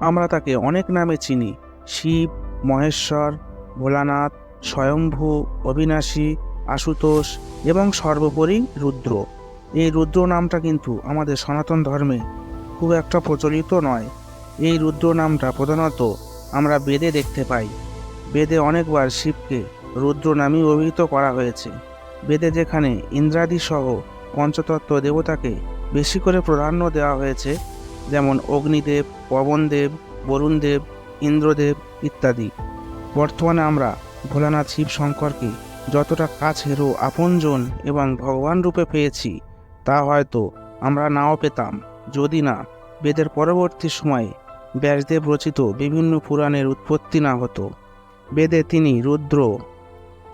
আমরা তাকে অনেক নামে চিনি। শিব, মহেশ্বর, ভোলানাথ, স্বয়ম্ভু, অবিনাশী, আশুতোষ এবং সর্বোপরি রুদ্র। এই রুদ্র নামটা কিন্তু আমাদের সনাতন ধর্মে খুব একটা প্রচলিত নয়। এই রুদ্র নামটা প্রধানত আমরা বেদে দেখতে পাই। বেদে অনেকবার শিবকে রুদ্র নামেই অভিহিত করা হয়েছে। বেদে যেখানে ইন্দ্রাদি সহ পঞ্চতত্ত্ব দেবতাকে বেশি করে প্রাধান্য দেওয়া হয়েছে যেমন অগ্নিদেব, পবনদেব, বরুণদেব, ইন্দ্রদেব ইত্যাদি। বর্তমানে আমরা ভোলানাথ শিব শঙ্করকে যতটা কাছের ও আপনজন এবং ভগবান রূপে পেয়েছি, তা হয়তো আমরা নাও পেতাম। যদি না, বেদের পরবর্তী সময়ে ব্যাসদেব রচিত বিভিন্ন পুরাণের উৎপত্তি না হতো। বেদে তিনি রুদ্র,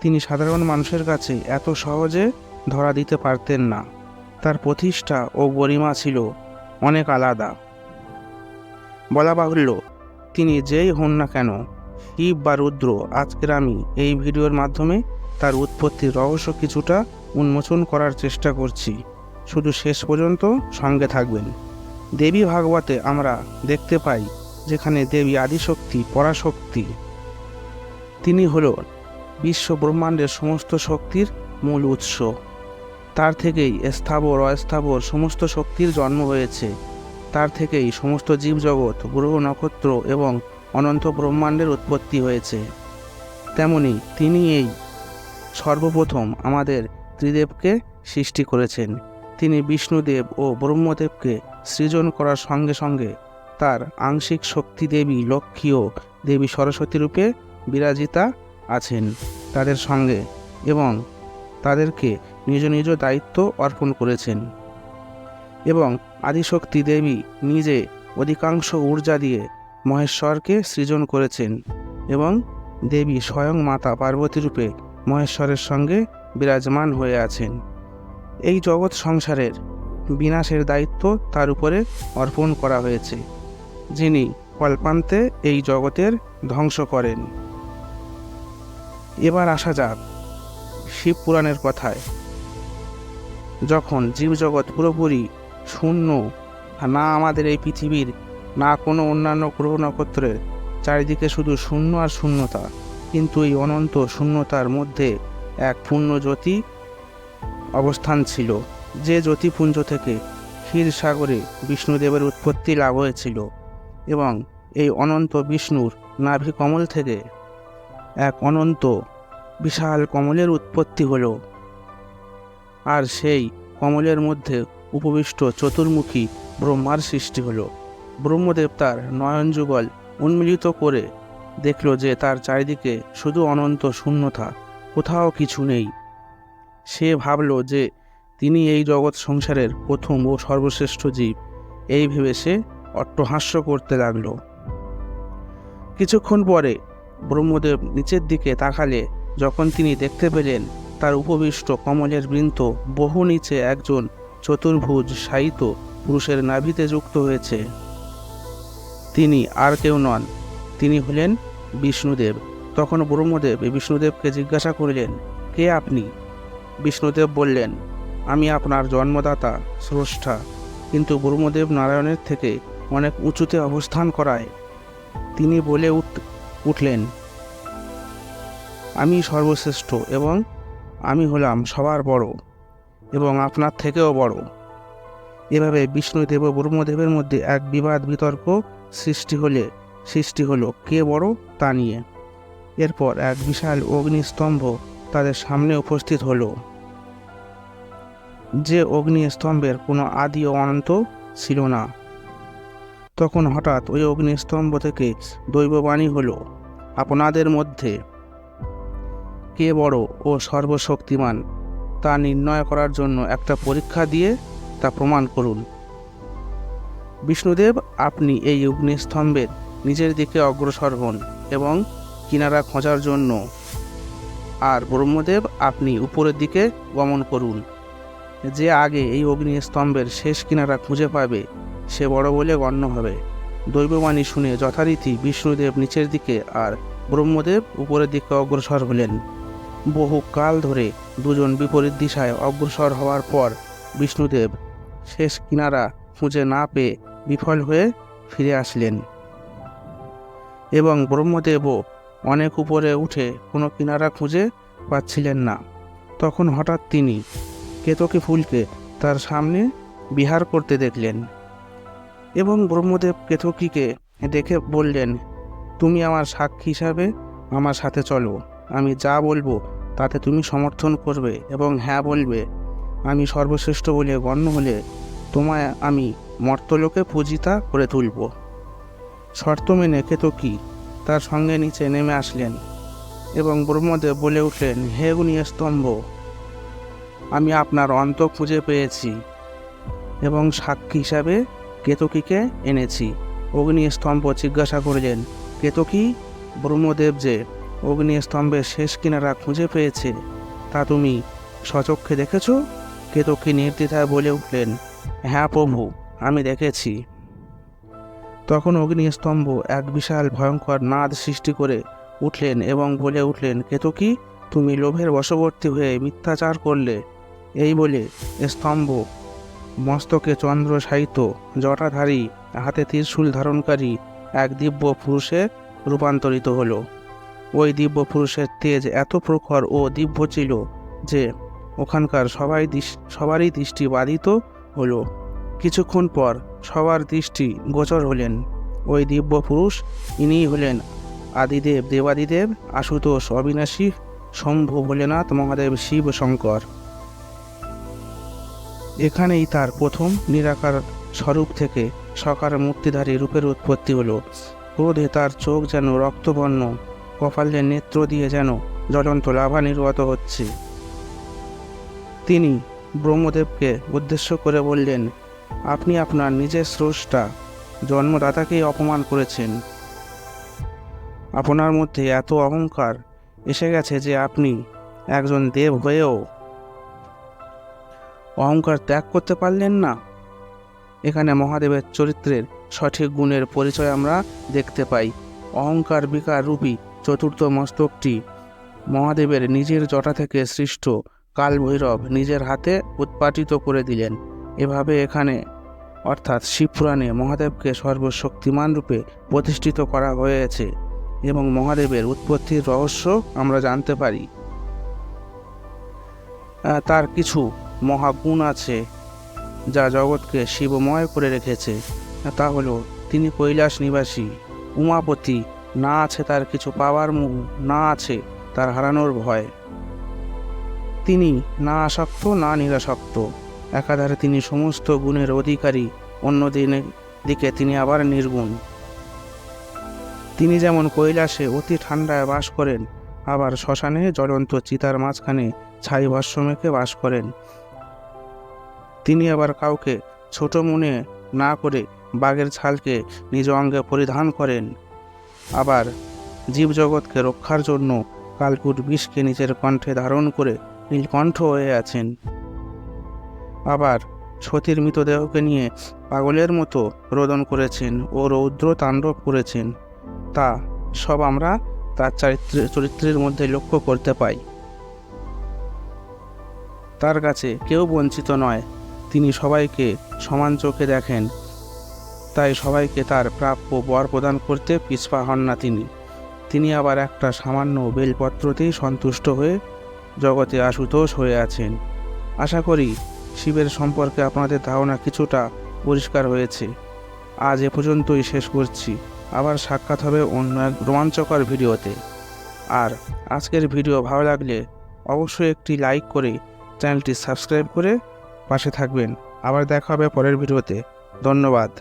তিনি সাধারণ মানুষের কাছে এত সহজে ধরা দিতে পারতেন না। তার প্রতিষ্ঠা ও গরিমা ছিল অনেক আলাদা। বলা বাহুল্য, তিনি যেই হন না কেন, শিব বা রুদ্র, আজকের আমি এই ভিডিওর মাধ্যমে তার উৎপত্তির রহস্য কিছুটা উন্মোচন করার চেষ্টা করছি। শুধু শেষ পর্যন্ত সঙ্গে থাকবেন। দেবী ভাগবতে আমরা দেখতে পাই, যেখানে দেবী আদিশক্তি, পরাশক্তি, তিনি হল বিশ্ব ব্রহ্মাণ্ডের সমস্ত শক্তির মূল উৎস। তার থেকেই স্থাবর, অস্থাবর সমস্ত শক্তির জন্ম হয়েছে। তার থেকেই সমস্ত জীবজগৎ, গ্রহ, নক্ষত্র এবং অনন্ত ব্রহ্মাণ্ডের উৎপত্তি হয়েছে। তেমনি তিনি এই সর্বপ্রথম আমাদের ত্রিদেবকে সৃষ্টি করেছেন। তিনি বিষ্ণুদেব ও ব্রহ্মদেবকে সৃজন করার সঙ্গে সঙ্গে তার আংশিক শক্তি দেবী লক্ষ্মীও দেবী সরস্বতী রূপে বিরাজিতা আছেন তাদের সঙ্গে এবং তাদেরকে নিজ নিজ দায়িত্ব অর্পণ করেছেন এবং আদিশক্তি দেবী নিজে অধিকাংশ ঊর্জা দিয়ে মহেশ্বরকে সৃজন করেছেন এবং দেবী স্বয়ং মাতা পার্বতী রূপে মহেশ্বরের সঙ্গে বিরাজমান হয়ে আছেন। এই জগৎ সংসারের বিনাশের দায়িত্ব তার উপরে অর্পণ করা হয়েছে, যিনি কল্পান্তে এই জগতের ধ্বংস করেন। এবার আসা যাক শিব পুরাণের কথায়। যখন জীবজগৎ পুরোপুরি শূন্য না আমাদের এই পৃথিবীর, না কোনো অন্যান্য গ্রহ নক্ষত্রের চারিদিকে শুধু শূন্য আর শূন্যতা। কিন্তু এই অনন্ত শূন্যতার মধ্যে এক পূর্ণ জ্যোতি অবস্থান ছিল, যে জ্যোতিপুঞ্জ থেকে ক্ষীর সাগরে বিষ্ণুদেবের উৎপত্তি লাভ হয়েছিল, এবং এই অনন্ত বিষ্ণুর নাভি কমল থেকে এক অনন্ত বিশাল কমলের উৎপত্তি হলো। আর সেই কমলের মধ্যে উপবিষ্ট চতুর্মুখী ব্রহ্মার সৃষ্টি হলো। ব্রহ্মদেব তার নয়ন যুগল উন্মিলিত করে দেখল যে তার চারিদিকে শুধু অনন্ত শূন্যতা, কোথাও কিছু নেই। সে ভাবল যে তিনি এই জগৎ সংসারের প্রথম ও সর্বশ্রেষ্ঠ জীব। এই ভেবে সে অট্টহাস্য করতে লাগল। কিছুক্ষণ পরে ব্রহ্মদেব নিচের দিকে তাকালে যখন তিনি দেখতে পেলেন তার উপবিষ্ট কমলের বৃন্ত বহু নিচে একজন চতুর্ভুজ শায়িত পুরুষের নাভিতে যুক্ত হয়েছে। তিনি আর কেউ নন। তিনি হলেন বিষ্ণুদেব। তখন ব্রহ্মদেব বিষ্ণুদেবকে জিজ্ঞাসা করিলেন, কে আপনি? বিষ্ণুদেব বললেন, আমি আপনার জন্মদাতা, স্রষ্টা। কিন্তু ব্রহ্মদেব নারায়ণের থেকে অনেক উঁচুতে অবস্থান করায়। তিনি বলে উঠ, উঠলেন, আমি সর্বশ্রেষ্ঠ এবং আমি হলাম সবার বড় এবং আপনার থেকেও বড়। এভাবে বিষ্ণুদেব ও ব্রহ্মদেবের মধ্যে এক বিবাদ বিতর্ক সৃষ্টি হলে, সৃষ্টি হলো কে বড় তা নিয়ে। এরপর এক বিশাল অগ্নিস্তম্ভ তাদের সামনে উপস্থিত হলো। যে অগ্নিস্তম্ভের কোনো আদি ও অনন্ত ছিল না। তখন হঠাৎ ওই অগ্নিস্তম্ভ থেকে দৈববাণী হলো, আপনাদের মধ্যে কে বড় ও সর্বশক্তিমান তা নির্ণয় করার জন্য একটা পরীক্ষা দিয়ে তা প্রমাণ করুন। বিষ্ণুদেব, আপনি এই অগ্নিস্তম্ভের নিজের দিকে অগ্রসর হন এবং কিনারা খোঁজার জন্য। আর ব্রহ্মদেব, আপনি উপরের দিকে গমন করুন। যে আগে এই অগ্নিস্তম্ভের শেষ কিনারা খুঁজে পাবে, সে বড় বলে গণ্য হবে। দৈববাণী শুনে যথারীতি বিষ্ণুদেব নিচের দিকে আর ব্রহ্মদেব উপরের দিকে অগ্রসর হলেন। বহু কাল ধরে দুজন বিপরীত দিশায় অগ্রসর হওয়ার পর বিষ্ণুদেব শেষ কিনারা খুঁজে না পেয়ে বিফল হয়ে ফিরে আসলেন। এবং ব্রহ্মদেবও অনেক উপরে উঠে কোনো কিনারা খুঁজে পাচ্ছিলেন না। তখন হঠাৎ তিনি কেতকী ফুলকে তার সামনে বিহার করতে দেখলেন এবং ব্রহ্মদেব কেতকীকে দেখে বললেন, তুমি আমার সাক্ষী হিসাবে আমার সাথে চলো, আমি যা বলব তাতে তুমি সমর্থন করবে এবং হ্যাঁ বলবে। আমি সর্বশ্রেষ্ঠ বলে গণ্য হলে তোমায় আমি মর্তলোকে পূজিতা করে তুলব। শর্ত মেনে কেতকী তার সঙ্গে নিচে নেমে আসলেন এবং ব্রহ্মদেব বলে উঠলেন, হে গুণী স্তম্ভ আমি আপনার অন্ত খুঁজে পেয়েছি এবং সাক্ষী হিসাবে কেতকীকে এনেছি। অগ্নি স্তম্ভ জিজ্ঞাসা করলেন, কেতকী, ব্রহ্মদেব যে অগ্নি স্তম্ভের শেষ কিনারা খুঁজে পেয়েছে। তা তুমি সচক্ষে দেখেছ? কেতকী নির্দ্বিধায় বলে উঠলেন হ্যাঁ প্রভু, আমি দেখেছি। তখন অগ্নিস্তম্ভ এক বিশাল ভয়ঙ্কর নাদ সৃষ্টি করে উঠলেন এবং বলে উঠলেন, কেতকী, তুমি লোভের বশবর্তী হয়ে মিথ্যাচার করলে। এই বলে স্তম্ভ, মস্তকে চন্দ্র সাহিত্য জটাধারী, হাতে ত্রিশূল ধারণকারী এক দিব্য পুরুষে রূপান্তরিত হলো। ওই দিব্য পুরুষের তেজ এত প্রখর ও দিব্য ছিল যে ওখানকার সবাই সবারই দৃষ্টি বাধিত হলো। কিছুক্ষণ পর সবার দৃষ্টি গোচর হলেন। ওই দিব্য পুরুষ ইনিই হলেন আদিদেব, দেবাদিদেব, আশুতোষ, অবিনাশী, শম্ভু, ভোলেনাথ, মহাদেব, শিব, শঙ্কর। এখানেই তার প্রথম নিরাকার স্বরূপ থেকে সকার মূর্তিধারী রূপের উৎপত্তি হলো। ক্রোধে তার চোখ যেন রক্তবর্ণ। কপালের নেত্র দিয়ে যেন জ্বলন্ত লাভা নির্গত হচ্ছে। তিনি ব্রহ্মদেবকে উদ্দেশ্য করে বললেন, আপনি আপনার নিজের স্রষ্টা, জন্মদাতাকেই অপমান করেছেন। আপনার মধ্যে এত অহংকার এসে গেছে যে আপনি একজন দেব হয়েও অহংকার ত্যাগ করতে পারলেন না। এখানে মহাদেবের চরিত্রের সঠিক গুণের পরিচয় আমরা দেখতে পাই। অহংকার বিকার রূপী চতুর্থ মস্তকটি মহাদেবের নিজের জটা থেকে সৃষ্ট কালভৈরব নিজের হাতে উৎপাটিত করে দিলেন। এভাবে এখানে, অর্থাৎ শিবপুরাণে মহাদেবকে সর্বশক্তিমান রূপে প্রতিষ্ঠিত করা হয়েছে এবং মহাদেবের উৎপত্তির রহস্য আমরা জানতে পারি। তার কিছু মহাগুণ আছে যা জগৎকে শিবময় করে রেখেছে। তা হলো, তিনি কৈলাস নিবাসী, উমাপতি না আছে তার কিছু পাওয়ার না আছে তার হারানোর ভয়। তিনি না আসক্ত, না নিরাসক্ত। একাধারে তিনি সমস্ত গুণের অধিকারী, অন্য দিনের দিকে তিনি আবার নির্গুণ। তিনি যেমন কৈলাসে অতি ঠান্ডায় বাস করেন, আবার শ্মশানে জ্বলন্ত চিতার মাঝখানে ছাই ভাষ্য মেখে বাস করেন। তিনি আবার কাউকে ছোট মনে না করে বাঘের ছালকে নিজ অঙ্গে পরিধান করেন। আবার জীবজগৎকে রক্ষার জন্য কালকুট বিষকে নিজের কণ্ঠে ধারণ করে নীলকণ্ঠ হয়ে আছেন। আবার সতীর মৃতদেহকে নিয়ে পাগলের মতো রোদন করেছেন ও রৌদ্র তাণ্ডব করেছেন। তা সব আমরা তার চারিত্র, চরিত্রের মধ্যে লক্ষ্য করতে পাই। তার কাছে কেউ বঞ্চিত নয়। তিনি সবাইকে সমান চোখে দেখেন। তাই সবাইকে তার প্রাপ্য বর প্রদান করতে পিছপা হন না তিনি। তিনি আবার একটা সামান্য বেলপত্রতেই সন্তুষ্ট হয়ে জগতে আশুতোষ হয়ে আছেন। আশা করি শিবের সম্পর্কে আপনাদের ধারণা কিছুটা পরিষ্কার হয়েছে। আজ এ পর্যন্তই শেষ করছি। আবার সাক্ষাৎ হবে অন্য এক রোমাঞ্চকর ভিডিওতে। আর আজকের ভিডিও ভালো লাগলে অবশ্যই একটি লাইক করে চ্যানেলটি সাবস্ক্রাইব করে পাশে থাকবেন। আবার দেখা হবে পরের ভিডিওতে। ধন্যবাদ।